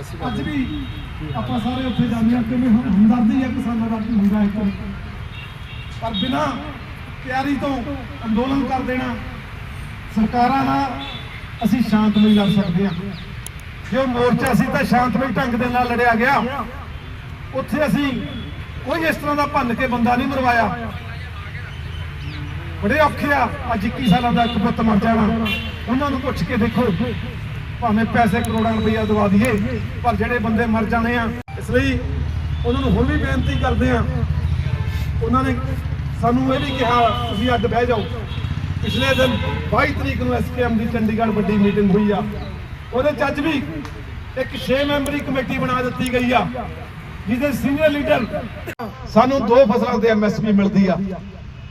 ਅੱਜ ਵੀ ਆਪਾਂ ਸਾਰੇ ਉੱਥੇ ਜਾਂਦੇ ਹਾਂ ਕਿਉਂਕਿ ਹਮਦਰਦੀ ਹੈ ਕਿਸਾਨਾਂ ਦਾ ਹੁੰਦਾ ਇੱਕ? ਪਰ ਬਿਨਾ ਤਿਆਰੀ ਤੋਂ ਅੰਦੋਲਨ ਕਰ ਦੇਣਾ, ਸਰਕਾਰਾਂ ਨਾਲ ਅਸੀਂ ਸ਼ਾਂਤਮਈ ਲੜ ਸਕਦੇ ਹਾਂ। ਜੋ ਮੋਰਚਾ ਸੀ ਤਾਂ ਸ਼ਾਂਤਮਈ ਢੰਗ ਦੇ ਨਾਲ ਲੜਿਆ ਗਿਆ। ਉੱਥੇ ਅਸੀਂ ਕੋਈ ਇਸ ਤਰ੍ਹਾਂ ਦਾ ਭੰਨ ਕੇ ਬੰਦਾ ਨਹੀਂ ਮਰਵਾਇਆ। ਬੜੇ ਔਖੇ ਆ ਅੱਜ 21 ਸਾਲਾਂ ਦਾ ਇੱਕ ਪੁੱਤ ਮਰ ਜਾਣਾ। ਉਹਨਾਂ ਨੂੰ ਪੁੱਛ ਕੇ ਦੇਖੋ। ਭਾਵੇਂ ਪੈਸੇ ਕਰੋੜਾਂ ਰੁਪਈਆ ਦਵਾ ਦਈਏ, ਪਰ ਜਿਹੜੇ ਬੰਦੇ ਮਰ ਜਾਣੇ ਆ, ਇਸ ਲਈ ਉਹਨਾਂ ਨੂੰ ਹੁਣ ਵੀ ਬੇਨਤੀ ਕਰਦੇ ਆ। ਉਹਨਾਂ ਨੇ ਸਾਨੂੰ ਇਹ ਵੀ ਕਿਹਾ, ਤੁਸੀਂ ਅੱਡ ਬਹਿ ਜਾਓ। ਪਿਛਲੇ ਦਿਨ 22 ਤਰੀਕ ਨੂੰ ਐਸਕੇਐਮ ਦੀ ਚੰਡੀਗੜ੍ਹ ਵੱਡੀ ਮੀਟਿੰਗ ਹੋਈ ਆ। ਉਹਦੇ ਚ ਅੱਜ ਵੀ ਇੱਕ 6 ਮੈਂਬਰੀ ਕਮੇਟੀ ਬਣਾ ਦਿੱਤੀ ਗਈ ਆ, ਜਿਹਦੇ ਸੀਨੀਅਰ ਲੀਡਰ ਸਾਨੂੰ ਦੋ ਫਸਲਾਂ ਤੇ ਐਮਐਸਪੀ ਮਿਲਦੀ ਆ।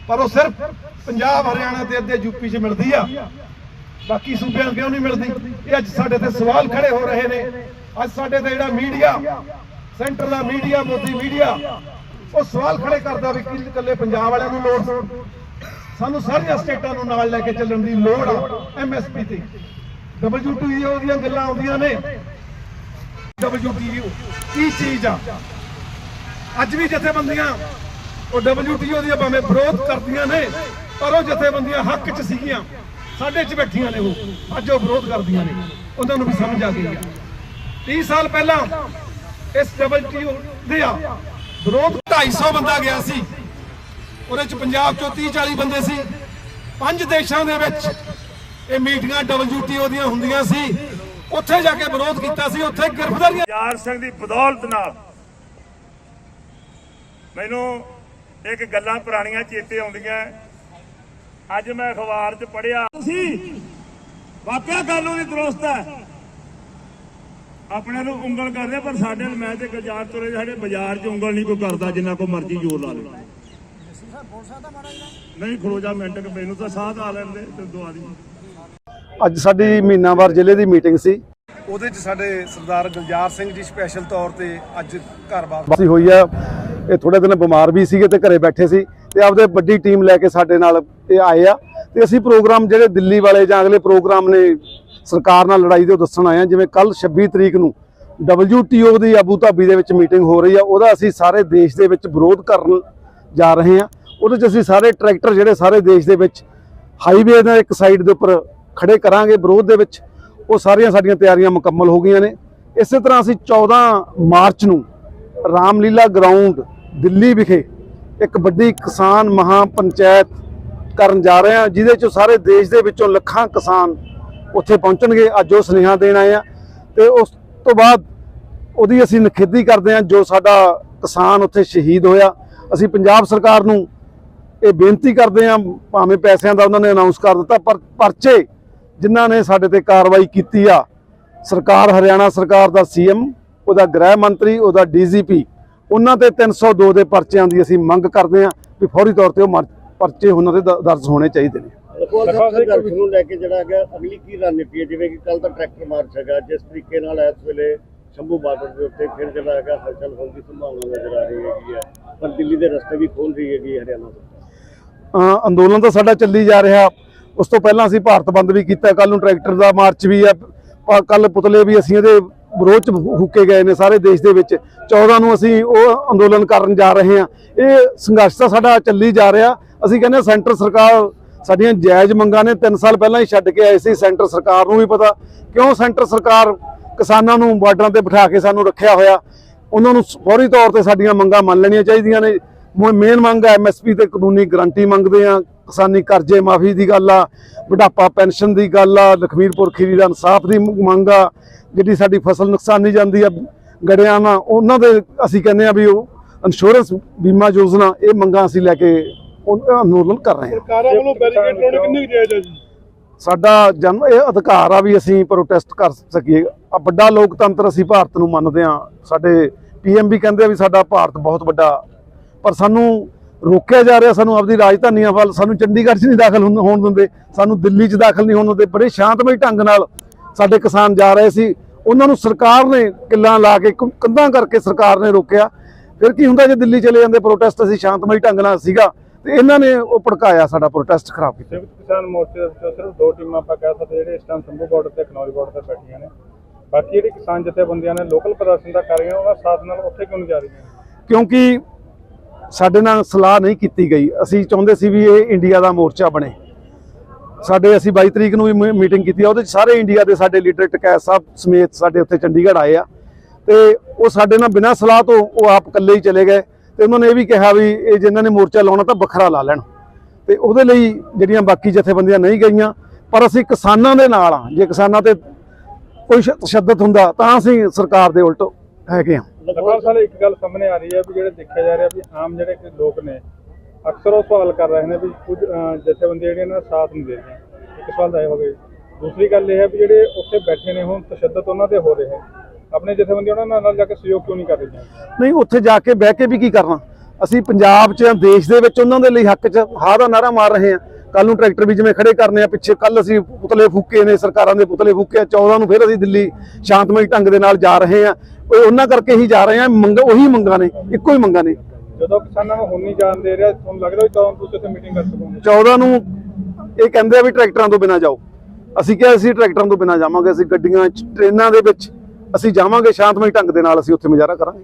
ਪਰ ਉਹ ਸਿਰਫ ਪੰਜਾਬ, ਹਰਿਆਣਾ ਤੇ ਅੱਧੇ ਯੂਪੀ 'ਚ ਮਿਲਦੀ ਆ। ਬਾਕੀ ਸੂਬਿਆਂ ਨੂੰ ਕਿਉਂ ਨਹੀਂ ਮਿਲਦੀ? ਇਹ ਅੱਜ ਸਾਡੇ ਤੇ ਸਵਾਲ ਖੜੇ ਹੋ ਰਹੇ ਨੇ। ਅੱਜ ਸਾਡੇ ਤੇ ਜਿਹੜਾ ਮੀਡੀਆ, ਸੈਂਟਰ ਦਾ ਮੀਡੀਆ, ਮੋਦੀ ਮੀਡੀਆ, ਉਹ ਸਵਾਲ ਖੜੇ ਕਰਦਾ ਵੀ ਕਿ ਇਕੱਲੇ ਪੰਜਾਬ ਵਾਲਿਆਂ ਨੂੰ ਲੋੜ ਸਾਨੂੰ ਸਾਰੀਆਂ ਸਟੇਟਾਂ ਨੂੰ ਨਾਲ ਲੈ ਕੇ ਚੱਲਣ ਦੀ ਲੋੜ ਆ ਐਮਐਸਪੀ ਤੇ। WTO ਦੀਆਂ ਗੱਲਾਂ ਆਉਂਦੀਆਂ ਨੇ। WTO ਕੀ ਚੀਜ਼ ਆ? ਅੱਜ ਵੀ ਜਥੇਬੰਦੀਆਂ, ਉਹ WTO ਦੀਆਂ ਭਾਵੇਂ ਵਿਰੋਧ ਕਰਦੀਆਂ ਨੇ, ਪਰ ਉਹ ਜਥੇਬੰਦੀਆਂ ਹੱਕ 'ਚ ਸੀਗੀਆਂ। ਸਾਡੇ 'ਚ ਬੈਠੀਆਂ ਨੇ ਉਹ। ਅੱਜ ਉਹ ਵਿਰੋਧ ਕਰਦੀਆਂ ਨੇ। ਉਹਨਾਂ ਨੂੰ ਵੀ ਸਮਝ ਆ ਗਈ ਆ। 30 ਸਾਲ ਪਹਿਲਾਂ ਇਸ WTO ਦੇ ਆ, ਵਿਰੋਧ 250 ਬੰਦਾ ਗਿਆ ਸੀ। ਉਹਦੇ 'ਚ ਪੰਜਾਬ 'ਚੋਂ 30 40 ਬੰਦੇ ਸੀ। ਪੰਜ ਦੇਸ਼ਾਂ ਦੇ ਵਿੱਚ ਇਹ ਮੀਟਿੰਗਾਂ WTO ਦੀਆਂ ਹੁੰਦੀਆਂ ਸੀ। ਉੱਥੇ ਜਾ ਕੇ ਵਿਰੋਧ ਕੀਤਾ ਸੀ। ਉੱਥੇ ਗ੍ਰਿਫਤਾਰੀਆਂ ਯਾਰ ਸਿੰਘ ਦੀ ਬਦੌਲਤ ਨਾਲ ਮੈਨੂੰ ਇੱਕ ਗੱਲਾਂ ਪੁਰਾਣੀਆਂ ਚੇਤੇ ਆਉਂਦੀਆਂ। ਅੱਜ ਮੈਂ ਅਖਬਾਰ 'ਚ ਪੜਿਆ ਸੀ ਵਾਕਿਆ ਗੱਲ ਉਹਦੀ ਦਰੁਸਤ ਹੈ। ਆਪਣੇ ਨੂੰ ਉਂਗਲ ਕਰਦੇ ਪਰ ਸਾਡੇ ਨਾਲ ਮੈਂ ਤੇ ਗੁਲਜ਼ਾਰ ਤੁਰੇ ਸਾਡੇ ਬਾਜ਼ਾਰ 'ਚ ਉਂਗਲ ਨਹੀਂ ਕੋਈ ਕਰਦਾ ਜਿੰਨਾ ਕੋ ਮਰਜ਼ੀ ਜ਼ੋਰ ਲਾ ਲੇ ਨਹੀਂ ਖਲੋ ਜਾ ਮਿੰਟ ਕਿ ਮੈਨੂੰ ਤਾਂ ਸਾਹ ਆ ਲੈਂਦੇ ਤੇ ਦੁਆ ਦੀ। ਅੱਜ ਸਾਡੀ ਮਹੀਨਾਵਾਰ ਜ਼ਿਲ੍ਹੇ ਦੀ ਮੀਟਿੰਗ ਸੀ। ਉਹਦੇ 'ਚ ਸਾਡੇ ਸਰਦਾਰ ਗੁਲਜ਼ਾਰ ਸਿੰਘ ਜੀ ਸਪੈਸ਼ਲ ਤੌਰ ਤੇ ਅੱਜ ਘਰ ਵਾਪਸ ਵਾਪਸੀ ਹੋਈ ਆ ਇਹ ਥੋੜੇ ਦਿਨ ਬਿਮਾਰ ਵੀ ਸੀਗੇ ਤੇ ਘਰੇ ਬੈਠੇ ਸੀ। ਤੇ ਆਪਦੇ ਵੱਡੀ ਟੀਮ ਲੈ ਕੇ ਸਾਡੇ ਨਾਲ ਇਹ ਆਏ ਆ। ਤੇ ਅਸੀਂ ਪ੍ਰੋਗਰਾਮ ਜਿਹੜੇ ਦਿੱਲੀ ਵਾਲੇ ਜਾਂ ਅਗਲੇ ਪ੍ਰੋਗਰਾਮ ਨੇ ਸਰਕਾਰ ਨਾਲ ਲੜਾਈ ਦੇ ਉਹ ਦੱਸਣ ਆਏ ਆ, ਜਿਵੇਂ ਕੱਲ 26 ਤਰੀਕ ਨੂੰ WTO ਦੀ ਆਬੂ ਧਾਬੀ ਦੇ ਵਿੱਚ ਮੀਟਿੰਗ ਹੋ ਰਹੀ ਆ, ਉਹਦਾ ਅਸੀਂ ਸਾਰੇ ਦੇਸ਼ ਦੇ ਵਿੱਚ ਵਿਰੋਧ ਕਰਨ ਜਾ ਰਹੇ ਆ। ਉਹਦੇ 'ਚ ਅਸੀਂ ਸਾਰੇ ਟਰੈਕਟਰ ਜਿਹੜੇ ਸਾਰੇ ਦੇਸ਼ ਦੇ ਵਿੱਚ ਹਾਈਵੇ ਦੇ ਇੱਕ ਸਾਈਡ ਦੇ ਉੱਪਰ ਖੜੇ ਕਰਾਂਗੇ ਵਿਰੋਧ ਦੇ ਵਿੱਚ, ਉਹ ਸਾਰੀਆਂ ਸਾਡੀਆਂ ਤਿਆਰੀਆਂ ਮੁਕੰਮਲ ਹੋ ਗਈਆਂ ਨੇ। ਇਸੇ ਤਰ੍ਹਾਂ ਅਸੀਂ 14 ਮਾਰਚ ਨੂੰ ਰਾਮਲੀਲਾ ਗਰਾਊਂਡ ਦਿੱਲੀ ਵਿਖੇ ਇੱਕ ਵੱਡੀ ਕਿਸਾਨ ਮਹਾ ਪੰਚਾਇਤ ਕਰਨ ਜਾ ਰਹੇ ਹਾਂ, ਜਿਹਦੇ 'ਚੋਂ ਸਾਰੇ ਦੇਸ਼ ਦੇ ਵਿੱਚੋਂ ਲੱਖਾਂ ਕਿਸਾਨ ਉੱਥੇ ਪਹੁੰਚਣਗੇ। ਅੱਜ ਉਹ ਸੁਨੇਹਾ ਦੇਣ ਆਏ ਆ ਤੇ ਉਸ ਤੋਂ ਬਾਅਦ ਉਹਦੀ ਅਸੀਂ ਨਖੇਦੀ ਕਰਦੇ ਹਾਂ ਜੋ ਸਾਡਾ ਕਿਸਾਨ ਉੱਥੇ ਸ਼ਹੀਦ ਹੋਇਆ। ਅਸੀਂ ਪੰਜਾਬ ਸਰਕਾਰ ਨੂੰ ਇਹ ਬੇਨਤੀ ਕਰਦੇ ਹਾਂ, ਭਾਵੇਂ ਪੈਸਿਆਂ ਦਾ ਉਹਨਾਂ ਨੇ ਅਨਾਉਂਸ ਕਰ ਦਿੱਤਾ, ਪਰ ਪਰਚੇ ਜਿਨ੍ਹਾਂ ਨੇ ਸਾਡੇ ਤੇ ਕਾਰਵਾਈ ਕੀਤੀ ਆ, ਸਰਕਾਰ, ਹਰਿਆਣਾ ਸਰਕਾਰ ਦਾ ਸੀਐਮ ਉਹਦਾ ਗ੍ਰਹਿ ਮੰਤਰੀ, ਉਹਦਾ ਡੀਜੀਪੀ ਉਹਨਾਂ ਤੇ 302 ਦੇ ਪਰਚਿਆਂ ਦੀ ਅਸੀਂ ਮੰਗ ਕਰਦੇ ਹਾਂ ਵੀ ਫੌਰੀ ਤੌਰ ਤੇ ਉਹ ਪਰਚੇ ਉਹਨਾਂ ਦੇ ਦਰਜ ਹੋਣੇ ਚਾਹੀਦੇ ਨੇ। ਲਖਵਾਲ ਸਾਹਿਬ ਸੰਘਰਸ਼ ਨੂੰ ਲੈ ਕੇ ਜਿਹੜਾ ਹੈਗਾ ਅਗਲੀ ਕੀ ਰਣਨੀਤੀ ਹੈ? ਜਿਵੇਂ ਕਿ ਕੱਲ ਦਾ ਟਰੈਕਟਰ ਮਾਰਚ ਹੈਗਾ ਜਿਸ ਤਰੀਕੇ ਨਾਲ ਇਸ ਵੇਲੇ ਸ਼ੰਭੂ ਬਾਰਡਰ ਦੇ ਉੱਤੇ ਫਿਰ ਜਿਹੜਾ ਹੈਗਾ ਹਲਚਲ ਹੋਣ ਦੀ ਸੰਭਾਵਨਾ ਨਜ਼ਰ ਆ ਰਹੀ ਹੈਗੀ ਹੈ। ਪਰ ਦਿੱਲੀ ਦੇ ਰਸਤੇ ਵੀ ਖੋਲ ਰਹੀ ਹੈਗੀ ਹੈ ਹਰਿਆਣਾ ਸਰਕਾਰ ਅ, ਅੰਦੋਲਨ ਤਾਂ ਸਾਡਾ ਚੱਲੀ ਜਾ ਰਿਹਾ। ਉਸ ਤੋਂ ਪਹਿਲਾਂ ਅਸੀਂ ਭਾਰਤ ਬੰਦ ਵੀ ਕੀਤਾ ਕੱਲ ਨੂੰ ਟਰੈਕਟਰ ਦਾ ਮਾਰਚ ਵੀ ਆ। ਕੱਲ ਪੁਤਲੇ ਵੀ ਅਸੀਂ ਇਹਦੇ ਵਿਰੋਧ ਚ ਫੂਕੇ ਗਏ ਨੇ ਸਾਰੇ ਦੇਸ਼ ਦੇ ਵਿੱਚ। 14 ਨੂੰ ਅਸੀਂ ਉਹ ਅੰਦੋਲਨ ਕਰਨ ਜਾ ਰਹੇ ਹਾਂ। ਇਹ ਸੰਘਰਸ਼ ਤਾਂ ਸਾਡਾ ਚੱਲੀ ਜਾ ਰਿਹਾ। ਅਸੀਂ ਕਹਿੰਦੇ ਸੈਂਟਰ ਸਰਕਾਰ ਸਾਡੀਆਂ ਜਾਇਜ਼ ਮੰਗਾਂ ਨੇ 3 ਸਾਲ ਪਹਿਲਾਂ ਹੀ ਛੱਡ ਕੇ ਆਏ ਸੀ। ਸੈਂਟਰ ਸਰਕਾਰ ਨੂੰ ਵੀ ਪਤਾ। ਕਿਉਂ ਸੈਂਟਰ ਸਰਕਾਰ ਕਿਸਾਨਾਂ ਨੂੰ ਬਾਰਡਰਾਂ ਤੇ ਬਿਠਾ ਕੇ ਸਾਨੂੰ ਰੱਖਿਆ ਹੋਇਆ? ਉਹਨਾਂ ਨੂੰ ਫੌਰੀ ਤੌਰ ਤੇ ਸਾਡੀਆਂ ਮੰਗਾਂ ਮੰਨ ਲੈਣੀਆਂ ਚਾਹੀਦੀਆਂ ਨੇ। ਮੇਨ ਮੰਗ ਹੈ ਐਮਐਸਪੀ ਤੇ ਕਾਨੂੰਨੀ ਗਰੰਟੀ ਮੰਗਦੇ ਆ ਕਿਸਾਨੀ ਕਰਜ਼ੇ ਮਾਫੀ ਦੀ ਗੱਲ ਆ। ਬੁਢਾਪਾ ਪੈਨਸ਼ਨ ਦੀ ਗੱਲ ਆ। ਲਖਮੀਰਪੁਰ ਖੀਰੀ ਦਾ ਇਨਸਾਫ ਦੀ ਮ- ਮੰਗ ਆ। ਜਿਹੜੀ ਸਾਡੀ ਫਸਲ ਨੁਕਸਾਨੀ ਜਾਂਦੀ ਆ ਗੜਿਆਂ ਨਾਲ ਉਹਨਾਂ ਦੇ ਅਸੀਂ ਕਹਿੰਦੇ ਆ ਵੀ ਉਹ ਇੰਸ਼ੋਰੈਂਸ ਬੀਮਾ ਯੋਜਨਾ ਇਹ ਮੰਗਾਂ ਅਸੀਂ ਲੈ ਕੇ ਉਹ ਅੰਦੋਲਨ ਕਰ ਰਹੇ ਹਾਂ। ਸਰਕਾਰਾਂ ਵੱਲੋਂ ਬੈਰੀਕੇਡ ਲਾਉਣੇ ਕਿੰਨੀ ਜਾਇਜ਼ ਹੈ ਜੀ? ਸਾਡਾ ਜਨਮ ਇਹ ਅਧਿਕਾਰ ਆ ਵੀ ਅਸੀਂ ਪ੍ਰੋਟੈਸਟ ਕਰ ਸਕੀਏ। ਆ ਵੱਡਾ ਲੋਕਤੰਤਰ ਅਸੀਂ ਭਾਰਤ ਨੂੰ ਮੰਨਦੇ ਆ ਸਾਡੇ ਪੀਐਮ ਵੀ ਕਹਿੰਦੇ ਆ ਵੀ ਸਾਡਾ ਭਾਰਤ ਬਹੁਤ ਵੱਡਾ। ਪਰ ਸਾਨੂੰ ਰੋਕਿਆ ਜਾ ਰਿਹਾ ਸਾਨੂੰ ਆਪਦੀ ਰਾਜਧਾਨੀਆਂ ਵੱਲ ਸਾਨੂੰ ਚੰਡੀਗੜ੍ਹ 'ਚ ਨਹੀਂ ਦਾਖਲ ਹੋਣ ਦਿੰਦੇ ਸਾਨੂੰ ਦਿੱਲੀ 'ਚ ਦਾਖਲ ਨਹੀਂ ਹੋਣ ਦਿੰਦੇ। ਬੜੇ ਸ਼ਾਂਤਮਈ ਢੰਗ ਨਾਲ ਸਾਡੇ ਕਿਸਾਨ ਜਾ ਰਹੇ ਸੀ। ਉਹਨਾਂ ਨੂੰ ਸਰਕਾਰ ਨੇ ਕਿੱਲਾਂ ਲਾ ਕੇ ਕੰਧਾਂ ਕਰਕੇ ਸਰਕਾਰ ਨੇ ਰੋਕਿਆ। ਫਿਰ ਕੀ ਹੁੰਦਾ ਜੇ ਦਿੱਲੀ ਚਲੇ ਜਾਂਦੇ ਪ੍ਰੋਟੈਸਟ ਅਸੀਂ ਸ਼ਾਂਤਮਈ ਢੰਗ ਨਾਲ ਸੀਗਾ ਤੇ ਇਹਨਾਂ ਨੇ ਉਹ ਭੜਕਾਇਆ ਸਾਡਾ ਪ੍ਰੋਟੈਸਟ ਖਰਾਬ ਕੀਤਾ। ਕਿਸਾਨ ਮੋਰਚੇ ਦੇ ਵਿੱਚੋਂ ਸਿਰਫ ਦੋ ਟੀਮਾਂ ਆਪਾਂ ਕਹਿ ਸਕਦੇ ਜਿਹੜੇ ਇਸ ਟਾਈਮ ਸੰਭੂ ਬਾਰਡਰ ਤੇ ਕਨੌਜ ਬਾਰਡਰ ਤੇ ਬੈਠੀਆਂ ਨੇ। ਬਾਕੀ ਜਿਹੜੇ ਕਿਸਾਨ ਜਥੇਬੰਦੀਆਂ ਨੇ ਲੋਕਲ ਪ੍ਰਦਰਸ਼ਨ ਦਾ ਕਰ ਰਹੀਆਂ ਉਹਨਾਂ ਸਾਥ ਨਾਲ ਉੱਥੇ ਕਿਉਂ ਨਹੀਂ ਜਾ ਰਹੀਆਂ? ਕਿਉਂਕਿ ਸਾਡੇ ਨਾਲ ਸਲਾਹ ਨਹੀਂ ਕੀਤੀ ਗਈ। ਅਸੀਂ ਚਾਹੁੰਦੇ ਸੀ ਵੀ ਇਹ ਇੰਡੀਆ ਦਾ ਮੋਰਚਾ ਬਣੇ। ਸਾਡੇ ਅਸੀਂ 22 ਤਰੀਕ ਨੂੰ ਵੀ ਮੀਟਿੰਗ ਕੀਤੀ ਆ, ਉਹਦੇ ਚ ਸਾਰੇ ਇੰਡੀਆ ਦੇ ਸਾਡੇ ਲੀਡਰ ਟਕੈਤ ਸਾਹਿਬ ਸਮੇਤ ਸਾਡੇ ਉੱਥੇ ਚੰਡੀਗੜ੍ਹ ਆਏ ਆ। ਤੇ ਉਹ ਸਾਡੇ ਨਾਲ ਬਿਨਾਂ ਸਲਾਹ ਤੋਂ ਉਹ ਆਪ ਇਕੱਲੇ ਹੀ ਚਲੇ ਗਏ। ਤੇ ਉਹਨਾਂ ਨੇ ਇਹ ਵੀ ਕਿਹਾ ਵੀ ਇਹ ਜਿਨ੍ਹਾਂ ਨੇ ਮੋਰਚਾ ਲਾਉਣਾ ਤਾਂ ਵੱਖਰਾ ਲਾ ਲੈਣ। ਤੇ ਉਹਦੇ ਲਈ ਜਿਹੜੀਆਂ ਬਾਕੀ ਜਥੇਬੰਦੀਆਂ ਨਹੀਂ ਗਈਆਂ, ਪਰ ਅਸੀਂ ਕਿਸਾਨਾਂ ਦੇ ਨਾਲ ਆ। ਜੇ ਕਿਸਾਨਾਂ ਤੇ ਕੋਈ ਸ਼- ਤਸ਼ੱਦਦ ਹੁੰਦਾ, ਤਾਂ ਅਸੀਂ ਸਰਕਾਰ ਦੇ ਉਲਟ ਹੈਗੇ ਆ। ਲਗਭਗ ਸਾਲ ਇੱਕ ਗੱਲ ਸਾਹਮਣੇ ਆ ਰਹੀ ਹੈ ਵੀ ਜਿਹੜੇ ਦੇਖਿਆ ਜਾ ਰਿਹਾ ਵੀ ਆਮ ਜਿਹੜੇ ਲੋਕ ਨੇ ਅਕਸਰ ਉਹ ਸਵਾਲ ਕਰ ਰਹੇ ਨੇ ਵੀ ਕੁਝ ਜਥੇਬੰਦੀਆਂ ਜਿਹੜੀਆਂ ਨੇ ਸਾਥ ਨਹੀਂ ਦੇ ਰਹੀਆਂ। ਇੱਕ ਸਵਾਲ ਤਾਂ ਇਹ ਹੋ ਗਿਆ ਦੂਸਰੀ ਗੱਲ ਇਹ ਹੈ ਵੀ ਜਿਹੜੇ ਉੱਥੇ ਬੈਠੇ ਨੇ, ਹੁਣ ਤਸ਼ੱਦਦ ਉਹਨਾਂ ਤੇ ਹੋ ਰਿਹਾ ਆਪਣੇ ਜਥੇਬੰਦੀਆਂ ਉਹਨਾਂ ਨਾਲ ਜਾ ਕੇ ਸਹਿਯੋਗ ਕਿਉਂ ਨਹੀਂ ਕਰ ਰਹੀਆਂ? ਨਹੀਂ, ਉੱਥੇ ਜਾ ਕੇ ਬਹਿ ਕੇ ਵੀ ਕੀ ਕਰਨਾ? ਅਸੀਂ ਪੰਜਾਬ 'ਚ, ਦੇਸ਼ ਦੇ ਵਿੱਚ ਉਹਨਾਂ ਦੇ ਲਈ ਹੱਕ 'ਚ ਹਾਂ ਦਾ ਨਾਰਾ ਮਾਰ ਰਹੇ ਹਾਂ। ਕੱਲ ਨੂੰ ਟਰੈਕਟਰ ਵੀ ਜਿਵੇਂ ਖੜੇ ਕਰਨੇ ਆ, ਪਿੱਛੇ ਕੱਲ ਅਸੀਂ ਪੁਤਲੇ ਫੂਕੇ ਨੇ, ਸਰਕਾਰਾਂ ਦੇ ਪੁਤਲੇ ਫੂਕੇ ਆ 14 ਨੂੰ ਫਿਰ ਅਸੀਂ ਦਿੱਲੀ ਸ਼ਾਂਤਮਈ ਢੰਗ ਦੇ ਨਾਲ ਜਾ ਰਹੇ ਹਾਂ। ਉਹਨਾਂ ਕਰਕੇ ਹੀ ਜਾ ਰਹੇ ਆ ਮੰਗ, ਉਹੀ ਮੰਗਾਂ ਨੇ, ਇੱਕੋ ਹੀ ਮੰਗਾਂ ਨੇ। ਜਦੋਂ ਕਿਸਾਨਾਂ ਨੂੰ ਹੁਣ ਨਹੀਂ ਜਾਣ ਦੇ ਰਿਹਾ, ਤੁਹਾਨੂੰ ਲੱਗਦਾ ਵੀ ਕਦੋਂ ਤੁਸੀਂ ਉੱਥੇ ਮੀਟਿੰਗ ਕਰ ਸਕੋਗੇ? 14 ਨੂੰ ਇਹ ਕਹਿੰਦੇ ਆ ਵੀ ਟਰੈਕਟਰਾਂ ਤੋਂ ਬਿਨਾ ਜਾਓ। ਅਸੀਂ ਕਿਹਾ ਅਸੀਂ ਟਰੈਕਟਰਾਂ ਤੋਂ ਬਿਨਾ ਜਾਵਾਂਗੇ, ਅਸੀਂ ਗੱਡੀਆਂ 'ਚ ਟ੍ਰੇਨਾਂ ਦੇ ਵਿੱਚ ਅਸੀਂ ਜਾਵਾਂਗੇ, ਸ਼ਾਂਤਮਈ ਢੰਗ ਦੇ ਨਾਲ ਅਸੀਂ ਉੱਥੇ ਮੁਜ਼ਾਹਰਾ ਕਰਾਂਗੇ।